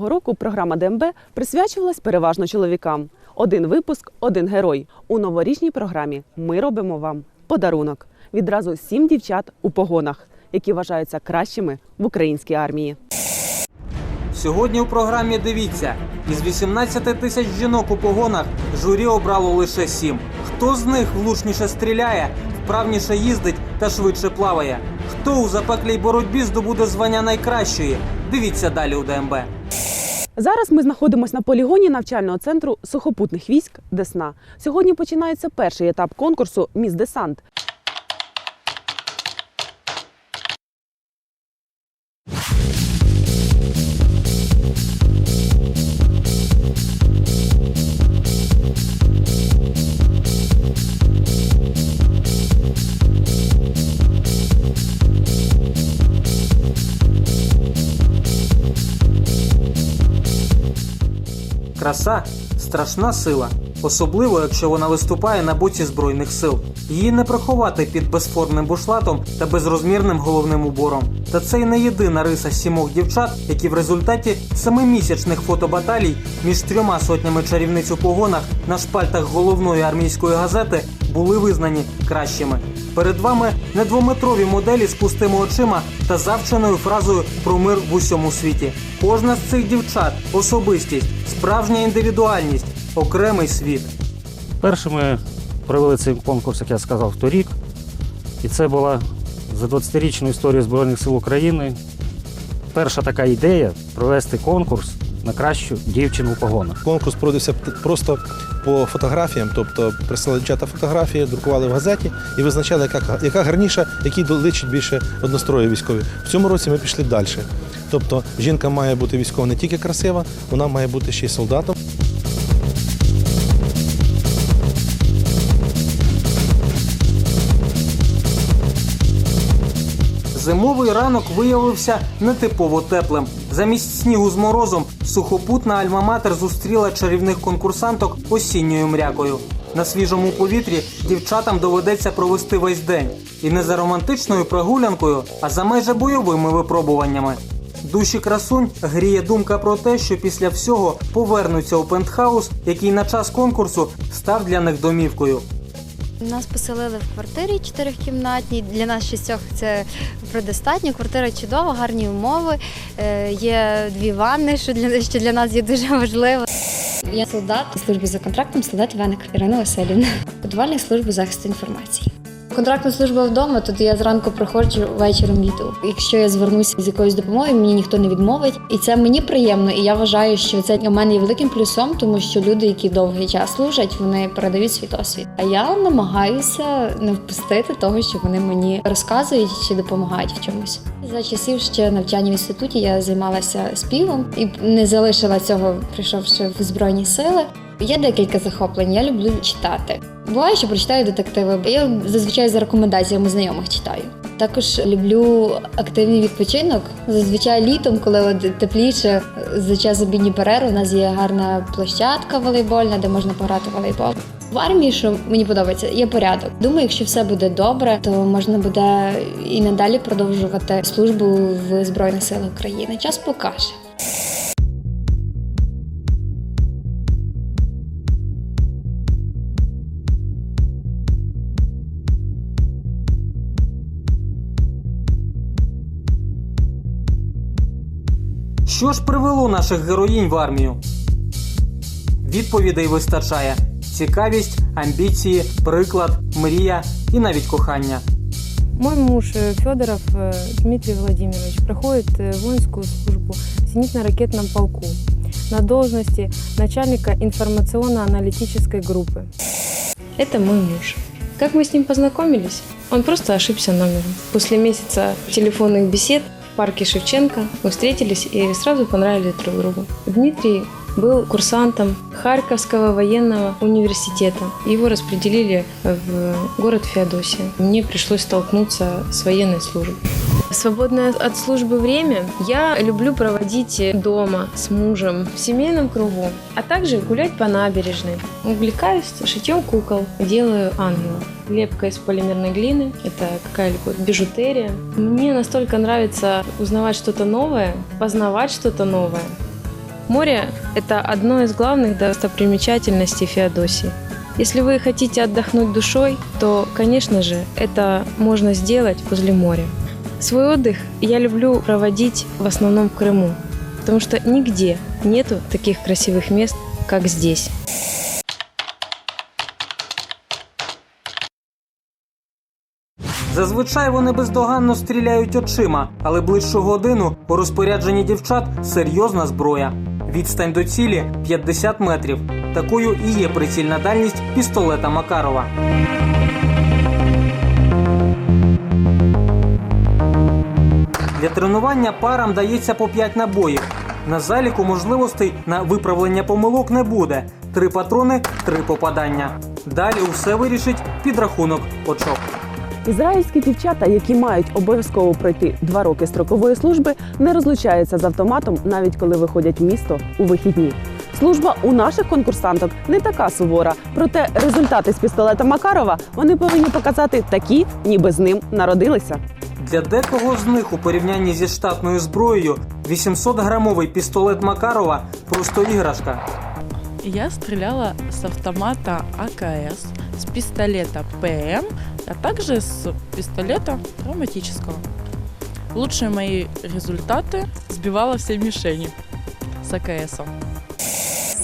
минулого року програма ДМБ присвячувалась переважно чоловікам. Один випуск, один герой. У новорічній програмі ми робимо вам подарунок. Відразу сім дівчат у погонах, які вважаються кращими в українській армії. Сьогодні у програмі дивіться: із 18 тисяч жінок у погонах журі обрало лише 7. Хто з них влучніше стріляє, вправніше їздить та швидше плаває? Хто у запеклій боротьбі здобуде звання найкращої? Дивіться далі у ДМБ. Зараз ми знаходимося на полігоні навчального центру сухопутних військ Десна. Сьогодні починається перший етап конкурсу Міс Десант. Краса страшна сила, особливо якщо вона виступає на боці збройних сил. Її не приховати під безформним бушлатом та безрозмірним головним убором. Та це й не єдина риса сімох дівчат, які в результаті семимісячних фотобаталій між трьома сотнями чарівниць у погонах на шпальтах головної армійської газети були визнані кращими. Перед вами не двометрові моделі з пустими очима та завченою фразою про мир в усьому світі. Кожна з цих дівчат особистість, справжня індивідуальність, окремий світ. Перше ми провели цей конкурс, як я сказав, торік. І це була за 20-річну історію Збройних сил України. Перша така ідея провести конкурс на кращу дівчину у погонах. Конкурс проводився просто по фотографіям, тобто присилали дівчата фотографії, друкували в газеті і визначали, яка, яка гарніша, який доличить більше однострої військові. В цьому році ми пішли далі. Тобто жінка має бути військова не тільки красива, вона має бути ще й солдатом. Зимовий ранок виявився нетипово теплим. Замість снігу з морозом сухопутна альма-матер зустріла чарівних конкурсанток осінньою мрякою. На свіжому повітрі дівчатам доведеться провести весь день. І не за романтичною прогулянкою, а за майже бойовими випробуваннями. Душі красунь гріє думка про те, що після всього повернуться у пентхаус, який на час конкурсу став для них домівкою. Нас поселили в квартирі чотирикімнатній. Для нас шістьох це предостатньо. Квартира чудова, гарні умови. Е, Є дві ванни, що для що для нас є дуже важливо. Я солдат служби за контрактом, солдат Веник Ірина Васильівна, Подвальних служби захисту інформації. Контрактна служба вдома, тут я зранку проходжу вечором відео. Якщо я звернуся з якоюсь допомогою, мені ніхто не відмовить. І це мені приємно. І я вважаю, що це для мене є великим плюсом, тому що люди, які довгий час служать, вони передають свій досвід. А я намагаюся не впустити того, що вони мені розказують чи допомагають в чомусь. За часів ще навчання в інституті я займалася співом і не залишила цього, прийшовши в збройні сили. Є декілька захоплень. Я люблю читати. Буває, що прочитаю детективи. Я зазвичай за рекомендаціями знайомих читаю. Також люблю активний відпочинок. Зазвичай літом, коли тепліше, за час обідньої перерви, у нас є гарна площадка волейбольна, де можна пограти в волейбол. В армії, що мені подобається, є порядок. Думаю, якщо все буде добре, то можна буде і надалі продовжувати службу в Збройних силах України. Час покаже. Що ж привело наших героїнь в армію? Відповідей вистачає: цікавість, амбіції, приклад, мрія і навіть кохання. Мой муж э, Федоров э, Дмитрий Владимирович проходит э, воинскую службу в зенитно-ракетном полку на должности начальника информационно-аналитической группы. Это мой муж. Как мы с ним познакомились? Он просто ошибся номером. После месяца телефонных бесед в парке Шевченко мы встретились и сразу понравились друг другу. Дмитрий был курсантом Харьковского военного университета. Его распределили в город Феодосия. Мне пришлось столкнуться с военной службой. Свободное от службы время я люблю проводить дома с мужем в семейном кругу, а также гулять по набережной. Увлекаюсь шитьем кукол, делаю ангелов. Лепка из полимерной глины – это какая-либо бижутерия. Мне настолько нравится узнавать что-то новое, познавать что-то новое. Море – это одно из главных достопримечательностей Феодосии. Если вы хотите отдохнуть душой, то, конечно же, это можно сделать возле моря. Свой отдых я люблю проводить в основном в Крыму, потому что нигде нету таких красивых мест, как здесь. Зазвичай вони бездоганно стріляють очима, але ближчу годину у розпорядженні дівчат серйозна зброя. Відстань до цілі 50 метрів. Такою і є прицільна дальність пістолета Макарова. Для тренування парам дається по 5 набоїв. На заліку можливостей на виправлення помилок не буде. Три патрони, три попадання. Далі усе вирішить підрахунок очок. Ізраїльські дівчата, які мають обов'язково пройти два роки строкової служби, не розлучаються з автоматом, навіть коли виходять в місто у вихідні. Служба у наших конкурсанток не така сувора, проте результати з пістолета Макарова вони повинні показати такі, ніби з ним народилися. Для декого з них у порівнянні зі штатною зброєю 800-грамовий пістолет Макарова просто іграшка. Я стреляла с автомата АКС, с пистолета ПМ, а также с пистолета травматического. Лучшие мои результаты сбивала все мишени с АКСом.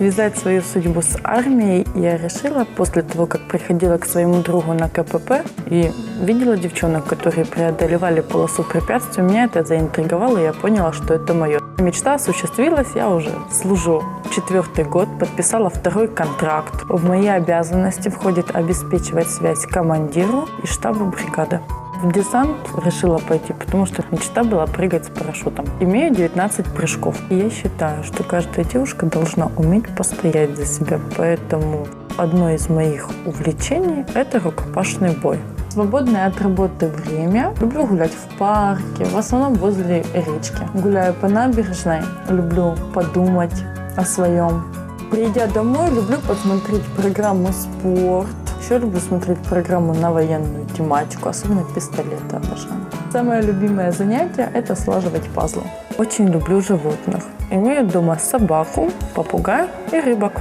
Связать свою судьбу с армией я решила после того, как приходила к своему другу на КПП и видела девчонок, которые преодолевали полосу препятствий. Меня это заинтриговало, и я поняла, что это мое. Мечта осуществилась, я уже служу четвертый год, подписала второй контракт. В мои обязанности входит обеспечивать связь командиру и штабу бригады. В десант решила пойти, потому что мечта была прыгать с парашютом. Имею 19 прыжков. И я считаю, что каждая девушка должна уметь постоять за себя. Поэтому одно из моих увлечений – это рукопашный бой. Свободное от работы время. Люблю гулять в парке, в основном возле речки. Гуляю по набережной, люблю подумать о своем. Придя домой, люблю посмотреть программу «Спорт». Еще люблю смотреть программу на военную тематику, особенно пистолеты обожаю. Самое любимое занятие – это слаживать пазлы. Очень люблю животных. Имею дома собаку, попугая и рыбок.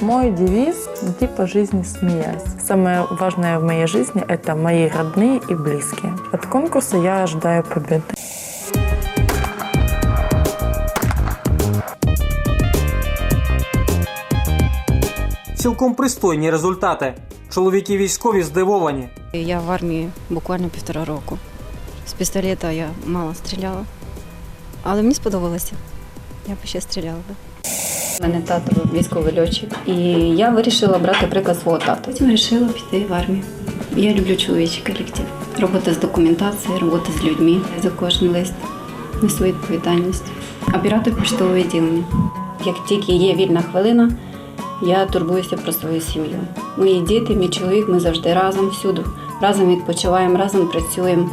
Мой девиз – «Иди по жизни смеясь». Самое важное в моей жизни – это мои родные и близкие. От конкурса я ожидаю победы. Цілком пристойні результати. Чоловіки військові здивовані. Я в армії буквально півтора року. З пістолета я мало стріляла. Але мені сподобалося. Я б ще стріляла. У мене тато був військовий льотчик, і я вирішила брати приклад свого тата. Потім вирішила піти в армію. Я люблю чоловічий колектив. Робота з документацією, робота з людьми. За кожен лист несу відповідальність. Обирати поштове відділення. Як тільки є вільна хвилина, я турбуюся про свою сім'ю. Мої діти, мій чоловік, ми завжди разом всюди. Разом відпочиваємо, разом працюємо.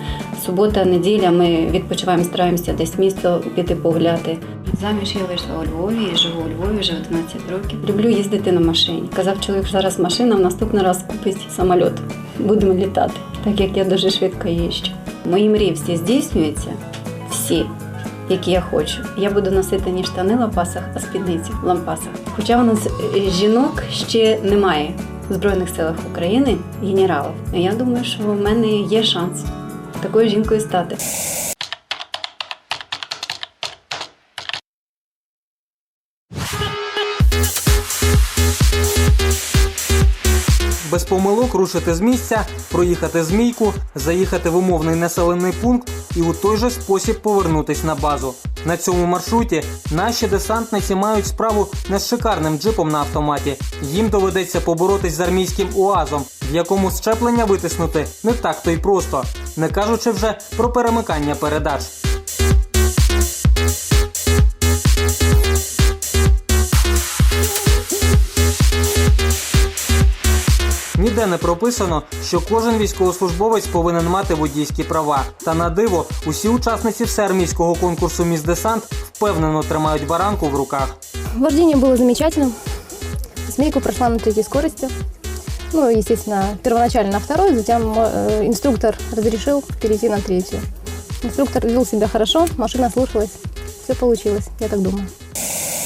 Субота, неділя ми відпочиваємо, стараємося десь місто піти погуляти. Заміж я вийшла у Львові і живу у Львові вже 11 років. Люблю їздити на машині. Казав чоловік, що зараз машина, в наступний раз купить самоліт. Будемо літати, так як я дуже швидко їжджу. Мої мрії всі здійснюються, всі які я хочу. Я буду носити не штани лапасах, а спідниці в лампасах. Хоча у нас е, жінок ще немає в Збройних силах України генералів. Я думаю, що в мене є шанс такою жінкою стати. Без помилок рушити з місця, проїхати змійку, заїхати в умовний населений пункт і у той же спосіб повернутись на базу. На цьому маршруті наші десантниці мають справу не з шикарним джипом на автоматі. Їм доведеться поборотись з армійським уазом, в якому щеплення витиснути не так то й просто, не кажучи вже про перемикання передач. Ніде не прописано, що кожен військовослужбовець повинен мати водійські права. Та на диво, усі учасниці всеармійського конкурсу Міс Десант впевнено тримають баранку в руках. Вождение было замечательным. Змейку прошла на третьей скорости. Ну, естественно, первоначально на второй, затем э, инструктор разрешил перейти на третью. Инструктор вел себя хорошо, машина слушалась. Все получилось, я так думаю.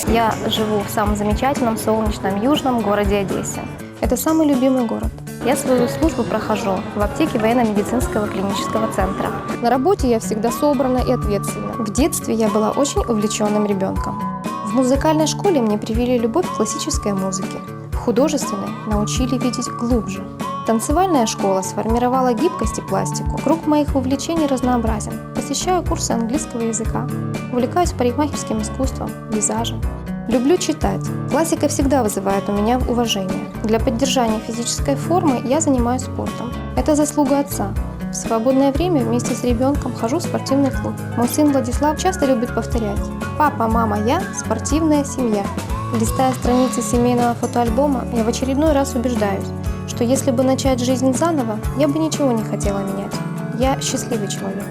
Я живу в самом замечательном солнечном южном городе Одессе. Это самый любимый город. Я свою службу прохожу в аптеке военно-медицинского клинического центра. На работе я всегда собрана и ответственна. В детстве я была очень увлеченным ребенком. В музыкальной школе мне привили любовь к классической музыке. В художественной научили видеть глубже. Танцевальная школа сформировала гибкость и пластику. Круг моих увлечений разнообразен. Посещаю курсы английского языка. Увлекаюсь парикмахерским искусством, визажем. Люблю читать. Классика всегда вызывает у меня уважение. Для поддержания физической формы я занимаюсь спортом. Это заслуга отца. В свободное время вместе с ребенком хожу в спортивный клуб. Мой сын Владислав часто любит повторять «Папа, мама, я – спортивная семья». Листая страницы семейного фотоальбома, я в очередной раз убеждаюсь, что если бы начать жизнь заново, я бы ничего не хотела менять. Я счастливый человек.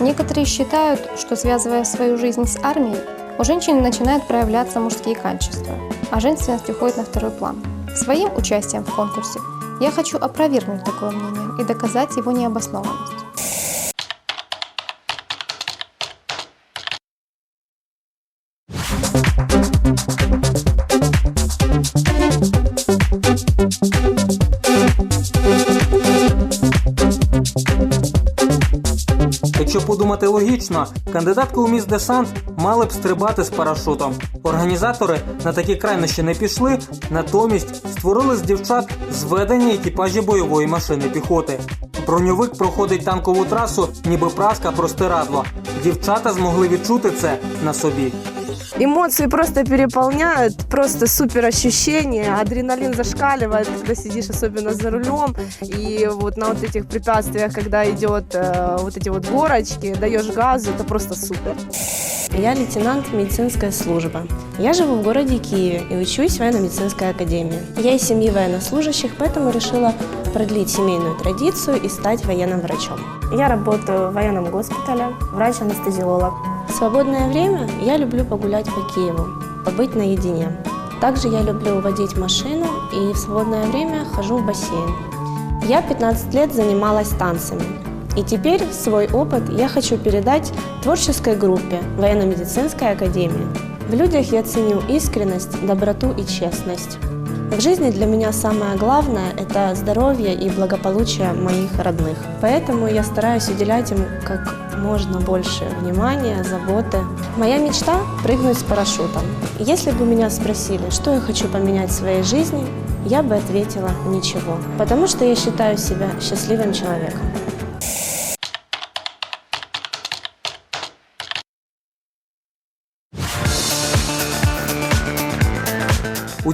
Некоторые считают, что связывая свою жизнь с армией, у женщины начинают проявляться мужские качества, а женственность уходит на второй план. Своим участием в конкурсе я хочу опровергнуть такое мнение и доказать его необоснованность. Якщо подумати логічно, кандидатки у міс Десант мали б стрибати з парашутом. Організатори на такі крайнощі не пішли, натомість створили з дівчат зведені екіпажі бойової машини піхоти. Броньовик проходить танкову трасу, ніби праска простирадло. Дівчата змогли відчути це на собі. Эмоции просто переполняют, просто супер ощущения, адреналин зашкаливает, когда сидишь особенно за рулем, и вот на вот этих препятствиях, когда идет э, вот эти вот горочки, даешь газу, это просто супер. Я лейтенант медицинской службы. Я живу в городе Киеве и учусь в военно-медицинской академии. Я из семьи военнослужащих, поэтому решила продлить семейную традицию и стать военным врачом. Я работаю в военном госпитале, врач-анестезиолог. В свободное время я люблю погулять по Киеву, побыть наедине. Также я люблю водить машину и в свободное время хожу в бассейн. Я 15 лет занималась танцами. И теперь свой опыт я хочу передать творческой группе военно-медицинской академии. В людях я ценю искренность, доброту и честность. В жизни для меня самое главное – это здоровье и благополучие моих родных. Поэтому я стараюсь уделять им как можно больше внимания, заботы. Моя мечта – прыгнуть с парашютом. Если бы меня спросили, что я хочу поменять в своей жизни, я бы ответила – ничего. Потому что я считаю себя счастливым человеком.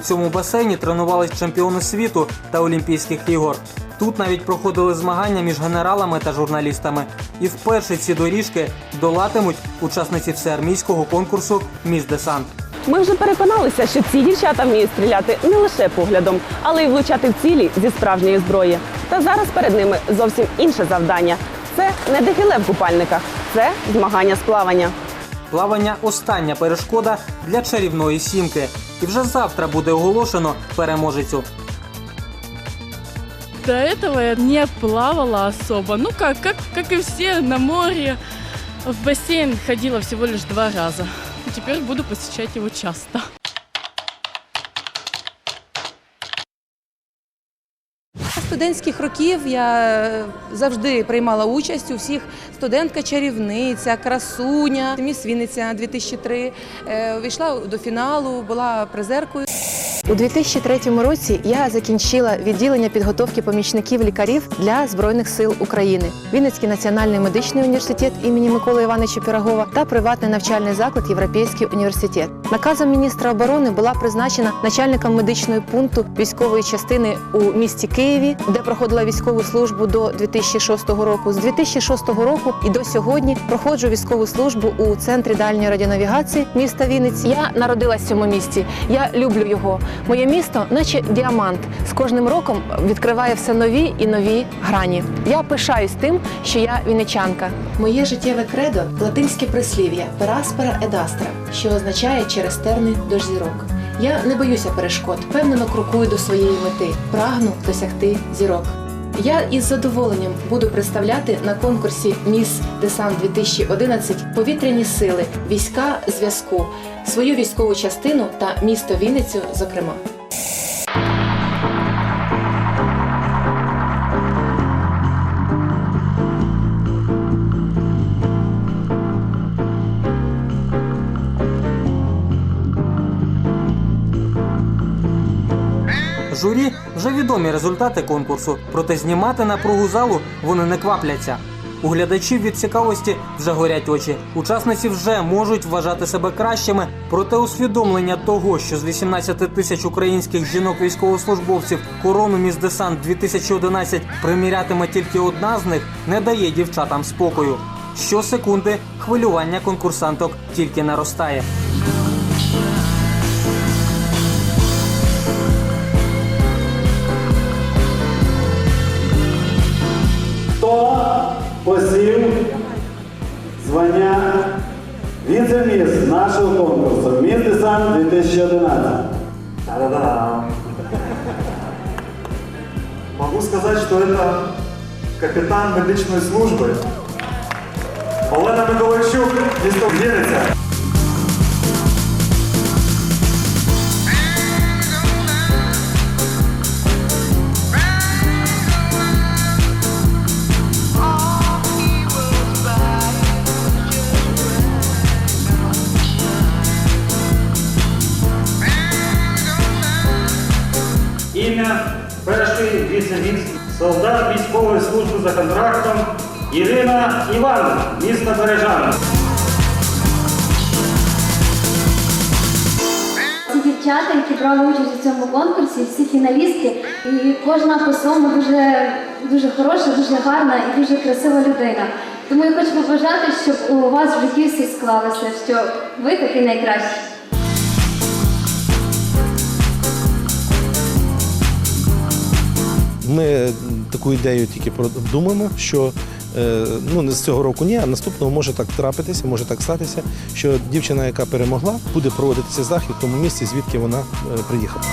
Цьому басейні тренувались чемпіони світу та Олімпійських ігор. Тут навіть проходили змагання між генералами та журналістами. І вперше ці доріжки долатимуть учасниці всеармійського конкурсу Міс Десант. Ми вже переконалися, що ці дівчата вміють стріляти не лише поглядом, але й влучати в цілі зі справжньої зброї. Та зараз перед ними зовсім інше завдання. Це не дефіле в купальниках, це змагання з плавання. Плавання остання перешкода для чарівної сімки. І вже завтра буде оголошено переможецю. До этого я не плавала особо. Ну как, как, как и все на море. В бассейн ходила всего лишь два раза. Теперь буду посещать его часто. Студентських років я е, завжди приймала участь у всіх студентка чарівниця, красуня, міс Вінниця 2003. Е, Увійшла до фіналу, була призеркою. У 2003 році я закінчила відділення підготовки помічників лікарів для Збройних сил України, Вінницький національний медичний університет імені Миколи Івановича Пірогова та приватний навчальний заклад Європейський університет. Наказом міністра оборони була призначена начальником медичної пункту військової частини у місті Києві, де проходила військову службу до 2006 року. З 2006 року і до сьогодні проходжу військову службу у центрі дальньої радіонавігації міста Вінниці. Я народилась в цьому місті. Я люблю його. Моє місто, наче діамант, з кожним роком відкриває все нові і нові грані. Я пишаюсь тим, що я вінничанка. Моє життєве кредо латинське прислів'я пераспера едастра, що означає через терни до зірок. Я не боюся перешкод, впевнено крокую до своєї мети, прагну досягти зірок. Я із задоволенням буду представляти на конкурсі Міс Десант 2011 повітряні сили, війська зв'язку, свою військову частину та місто Вінницю, зокрема. Журі вже відомі результати конкурсу, проте знімати напругу залу вони не квапляться. У глядачів від цікавості вже горять очі. Учасниці вже можуть вважати себе кращими, проте усвідомлення того, що з 18 тисяч українських жінок-військовослужбовців корону міс Десант 2011 примірятиме тільки одна з них, не дає дівчатам спокою. Щосекунди хвилювання конкурсанток тільки наростає. звання віце-міс нашого конкурсу Міс Десант 2011? Да-да-да. Могу сказать, что это капитан медичной службы Олена Миколайчук, місто Вінниця. Перший віце-міс, солдат військової служби за контрактом Ірина Іван, місто Бережан. Ці дівчата, які брали участь у цьому конкурсі, всі фіналістки, і кожна по-своєму дуже, дуже хороша, дуже гарна і дуже красива людина. Тому я хочу побажати, щоб у вас в житті всі склалося, що ви такі найкращі. Ми таку ідею тільки продумаємо, що е, ну не з цього року ні, а наступного може так трапитися, може так статися, що дівчина, яка перемогла, буде проводитися захід в тому місці, звідки вона е, приїхала.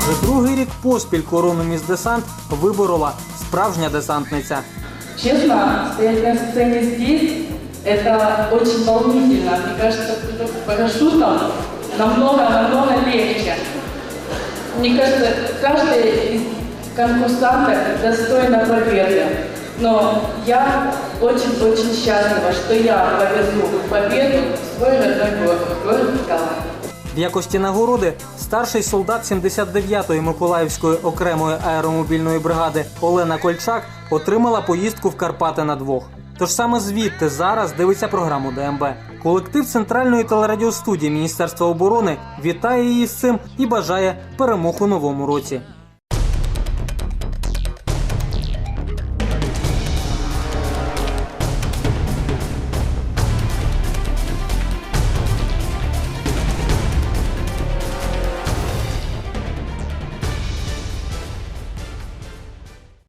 Вже другий рік поспіль корону міс Десант виборола справжня десантниця. Честно, стоять на сцене здесь, это очень волнительно. Мне кажется, с парашютом намного-намного легче. Мне кажется, каждый из конкурсантов достойна победы. Но я очень-очень счастлива, что я повезу победу в свой родной город, в город Николаев. В якості нагороди старший солдат 79-ї Миколаївської окремої аеромобільної бригади Олена Кольчак отримала поїздку в Карпати на двох. Тож саме звідти зараз дивиться програму ДМБ. Колектив центральної телерадіостудії Міністерства оборони вітає її з цим і бажає перемог у новому році.